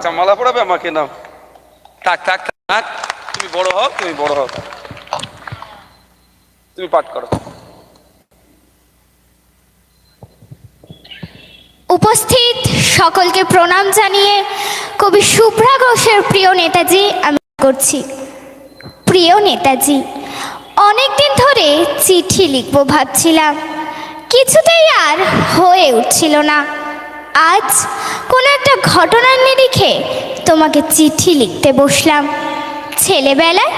আচ্ছা মালা পড়াবে আমাকে? নাও। থাক থাক থাক তুমি বড় হও, তুমি বড় হও। তুমি পাঠ করো। উপস্থিত সকলকে প্রণাম জানিয়ে কবি শুভ্রা ঘোষের প্রিয় নেতাজি, আমি করছি। প্রিয় নেতাজি অনেক দিন ধরে চিঠি লিখব ভাবছিলাম। কিছুতেই আর হয়ে উঠছিল না। আজ কোনো একটা ঘটনার নিরিখে তোমাকে চিঠি লিখতে বসলাম। ছেলেবেলায়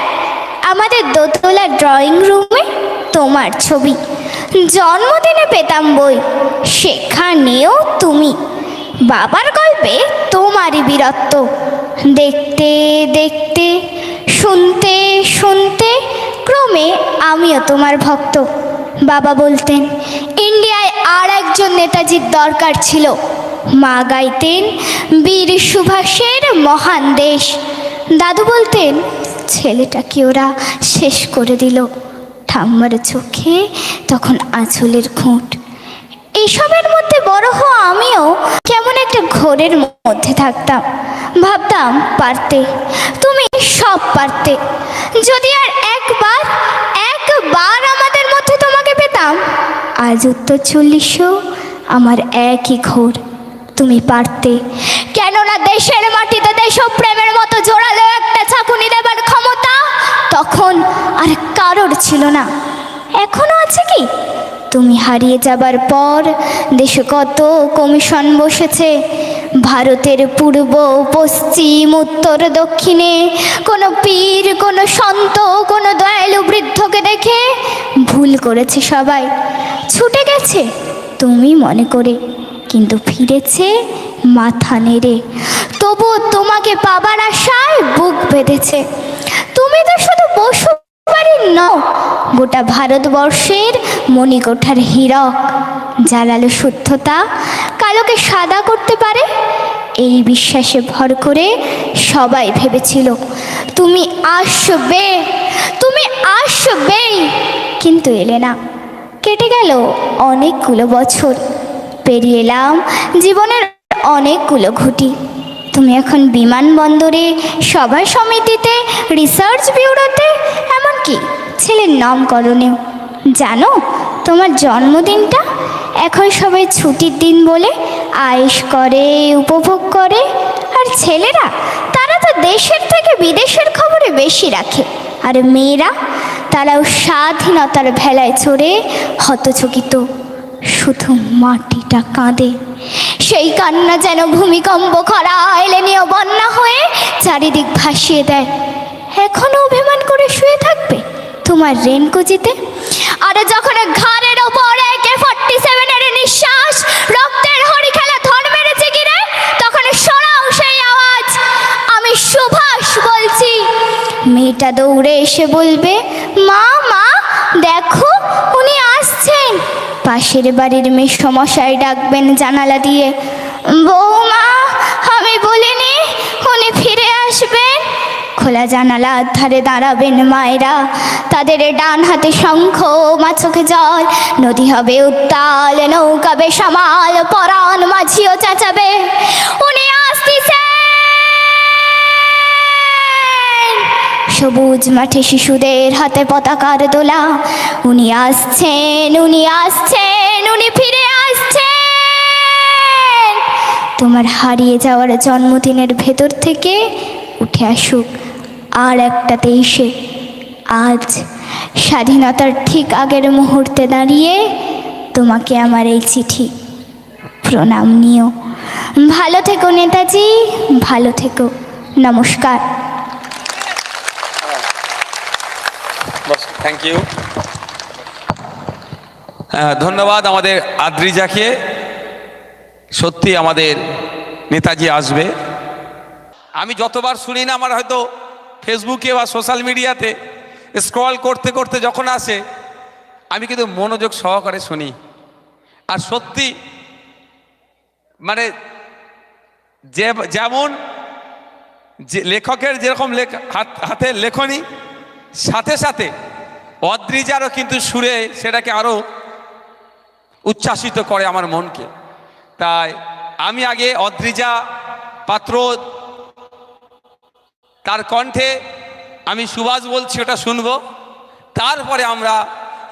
আমাদের দোতলা ড্রয়িং রুমে তোমার ছবি, জন্মদিনে পেতাম বই, সেখানেও তুমি, বাবার গল্পে তোমারই বীরত্ব। দেখতে দেখতে, শুনতে শুনতে ক্রমে আমিও তোমার ভক্ত। বাবা বলতেন, ইন্ডিয়ায় আর একজন নেতাজির দরকার ছিল। মা গাইতেন বীর সুভাষের মহান দেশ। দাদু বলতেন, ছেলেটাকে ওরা শেষ করে দিল ঠাম্মার চোখে তখন আঁচলের খুঁট। এসবের মধ্যে বড় হওয়া আমিও কেমন একটা ঘোরের মধ্যে থাকতাম। ভাবতাম, পারতে, তুমি সব পারতে। যদি আর একবার একবার আমাদের মধ্যে তোমাকে পেতাম, আজ উত্তর চল্লিশও আমার একই ঘোর। তুমি পারতে। কেননা দেশের মাটিতে দেশপ্রেমের মতো জোরালো একটা চাকুনি দেবার ক্ষমতা তখন আর কারোর ছিল না। এখনও আছে কি? তুমি হারিয়ে যাবার পর দেশে কত কমিশন বসেছে। ভারতের পূর্ব, পশ্চিম, উত্তর, দক্ষিণে কোনো পীর, কোনো সন্ত, কোনো দয়ালু বৃদ্ধকে দেখে ভুল করেছে সবাই। ছুটে গেছে, তুমি মনে করে। কিন্তু ফিরেছে মাথা নেড়ে। তবু তোমাকে পাবার আশায় বুক বেঁধেছে। তুমি তো শুধু বসু বাড়ির গোটা ভারতবর্ষের মণিকোঠার হীরক। জালালো শুদ্ধতা কালোকে সাদা করতে পারে? এই বিশ্বাসে ভর করে সবাই ভেবেছিল, তুমি আসবে, তুমি আসবেই। কিন্তু এলে না। কেটে গেল অনেকগুলো বছর। পেরিয়ে এলাম জীবনের অনেকগুলো ঘুটি। তুমি এখন বিমানবন্দরে, সভা সমিতিতে, রিসার্চ ব্যুরোতে, এমনকি ছেলের নামকরণেও জানো, তোমার জন্মদিনটা এখন সবাই ছুটির দিন বলে আয়েশ করে, উপভোগ করে, আর ছেলেরা তারা তো দেশের থেকে বিদেশের খবরে বেশি রাখে। আর মেয়েরা তারাও স্বাধীনতার ভেলায় চড়ে হতচকিত। শুধু মাটিটা কাঁদে। সেই কান্না যেন ভূমিকম্প খরা এলে নিয়ে বন্যা হয়ে চারিদিক ভাসিয়ে দেয়। এখনও অভিমান করে শুয়ে থাকবে তোমার রেনকুজিতে আর যখন ঘাড়ের ওপর একে ফর্টি সেভেনের নিঃশ্বাস, রক্তের হরি খেলা ধর মেরেছে গিরে তখন শোনাও সেই আওয়াজ। আমি সুভাষ বলছি। মেয়েটা দৌড়ে এসে বলবে মা মা দেখো উনি আসছেন পাশের বাড়ির সমস্যায় ডাকবেন জানালা দিয়ে। বৌমা, আমি বলিনি, উনি ফিরে আসবেন। খোলা জানালা ধারে দাঁড়াবেন মায়েরা। তাদের ডান হাতে শঙ্খ মা চোখে জল। নদী হবে উত্তাল নৌকাবে সামাল পরাণ মাঝিও চেঁচাবে। সবুজ মাঠে শিশুদের হাতে পতাকার দোলা। উনি আসছেন উনি আসছেন, উনি ফিরে আসছেন। তোমার হারিয়ে যাওয়ার জন্মদিনের ভেতর থেকে উঠে আসুক আর একটা তেইশে আজ স্বাধীনতার ঠিক আগের মুহূর্তে দাঁড়িয়ে তোমাকে আমার এই চিঠি প্রণাম নিও। ভালো থেকো নেতাজি, ভালো থেকো। নমস্কার বাস থ্যাংক ইউ ধন্যবাদ আমাদের আদ্রিজাকে। সত্যি আমাদের নেতাজি আসবে। আমি যতবার শুনি না, আমার হয়তো ফেসবুকে বা সোশ্যাল মিডিয়াতে স্ক্রল করতে করতে যখন আসে, আমি কিন্তু মনোযোগ সহকারে শুনি। আর সত্যি মানে যে, যেমন যে লেখকের যেরকম হাতে লেখনী, সাথে সাথে অদ্রিজারও কিন্তু সুরে সেটাকে আরও উচ্ছ্বাসিত করে আমার মনকে। তাই আমি আগে অদ্রিজা পাত্র তার কণ্ঠে আমি সুভাষ বলছি, ওটা শুনব। তারপরে আমরা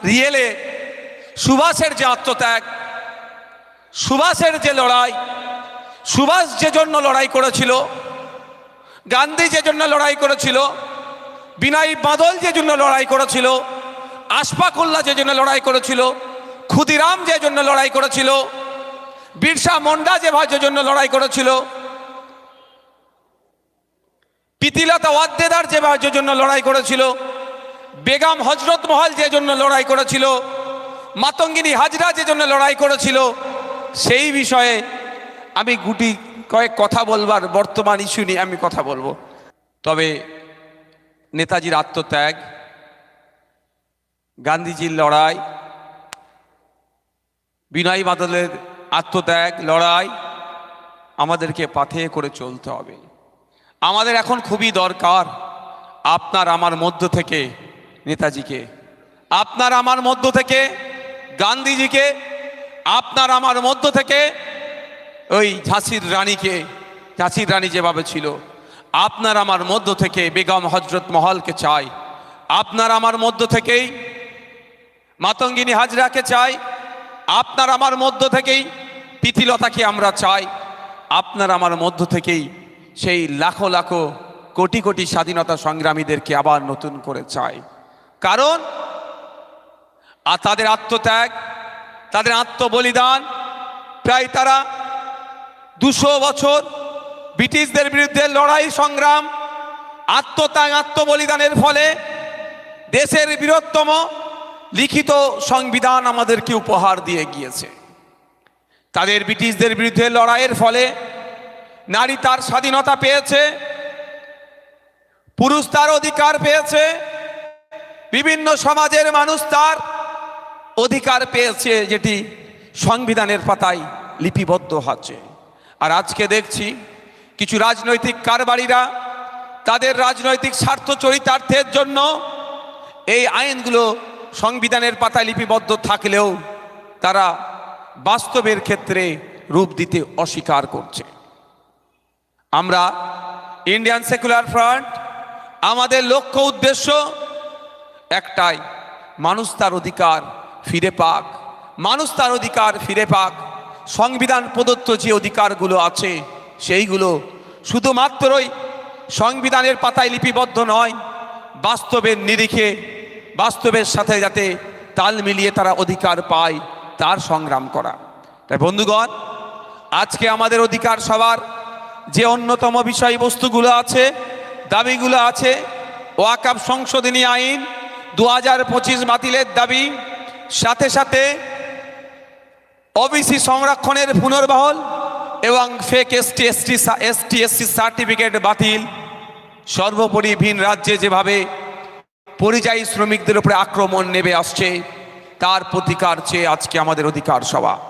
রিয়েলে সুভাষের যে আত্মত্যাগ, সুভাষের যে লড়াই, সুভাষ যে জন্য লড়াই করেছিল, গান্ধী যে জন্য লড়াই করেছিল, বিনয় বাদল যে জন্য লড়াই করেছিল আশফাকুল্লাহ যে জন্য লড়াই করেছিল, ক্ষুদিরাম যে জন্য লড়াই করেছিল, বিরসা মন্ডা যে যে জন্য লড়াই করেছিল, পিতিলতা ওয়াদ্দেদার যে যে জন্য লড়াই করেছিল, বেগম হজরত মহল যে জন্য লড়াই করেছিল, মাতঙ্গিনী হাজরা যে জন্য লড়াই করেছিল, সেই বিষয়ে আমি গুটি কয়েক কথা বলবার বর্তমান ইস্যু নিয়ে আমি কথা বলব। তবে নেতাজির আত্মত্যাগ গান্ধীজির লড়াই, বিনয় বাদলের আত্মত্যাগ, লড়াই আমাদেরকে পাথে করে চলতে হবে। আমাদের এখন খুবই দরকার আপনার আমার মধ্য থেকে নেতাজিকে, আপনার আমার মধ্য থেকে গান্ধীজিকে, আপনার আমার মধ্য থেকে ওই ঝাঁসির রানীকে, ঝাঁসির রানী যেভাবে ছিল, আপনার আমার মধ্য থেকে বেগম হজরত মহলকে চাই, আপনার আমার মধ্য থেকেই মাতঙ্গিনী হাজরাকে চাই। আপনার আমার মধ্য থেকেই পিথিলতাকে আমরা চাই। আপনার আমার মধ্য থেকেই সেই লাখো লাখো কোটি কোটি স্বাধীনতা সংগ্রামীদেরকে আবার নতুন করে চাই। কারণ, আর তাদের আত্মত্যাগ, তাদের আত্মবলিদান, প্রায় তারা দুশো বছর ব্রিটিশদের বিরুদ্ধে লড়াই, সংগ্রাম, আত্মত্যাগ, আত্মবলিদানের ফলে দেশের বৃহত্তম লিখিত সংবিধান আমাদেরকে উপহার দিয়ে গিয়েছে। তাদের ব্রিটিশদের বিরুদ্ধে লড়াইয়ের ফলে নারী তার স্বাধীনতা পেয়েছে, পুরুষ তার অধিকার পেয়েছে, বিভিন্ন সমাজের মানুষ তার অধিকার পেয়েছে যেটি সংবিধানের পাতায় লিপিবদ্ধ আছে। আর আজকে দেখছি কিছু রাজনৈতিক কারবারিরা তাদের রাজনৈতিক স্বার্থ চরিতার্থের জন্য এই আইনগুলো সংবিধানের পাতায় লিপিবদ্ধ থাকলেও তারা বাস্তবের ক্ষেত্রে রূপ দিতে অস্বীকার করছে। আমরা ইন্ডিয়ান সেকুলার ফ্রন্ট, আমাদের লক্ষ্য উদ্দেশ্য একটাই, মানুষ তার অধিকার ফিরে পাক। মানুষ তার অধিকার ফিরে পাক। সংবিধান প্রদত্ত যে অধিকারগুলো আছে, সেইগুলো শুধুমাত্রই সংবিধানের পাতায় লিপিবদ্ধ নয়, বাস্তবের নিরিখে বাস্তবের সাথে যাতে তাল মিলিয়ে তারা অধিকার পায়, তার সংগ্রাম করা। তাই বন্ধুগণ, আজকে আমাদের অধিকার সবার যে অন্যতম বিষয়বস্তুগুলো আছে, দাবিগুলো আছে, ওয়াকাব সংশোধনী আইন দু হাজার পঁচিশ বাতিলের দাবি, সাথে সাথে ওবিসি সংরক্ষণের পুনর্বহল এবং fake ST ST ST SC certificate বাতিল। সর্বোপরি ভিন রাজ্যে যেভাবে পরিযায়ী শ্রমিকদের উপরে আক্রমণ নেবে আসছে। তার প্রতিকার চেয়ে আজকে আমাদের অধিকার সভা।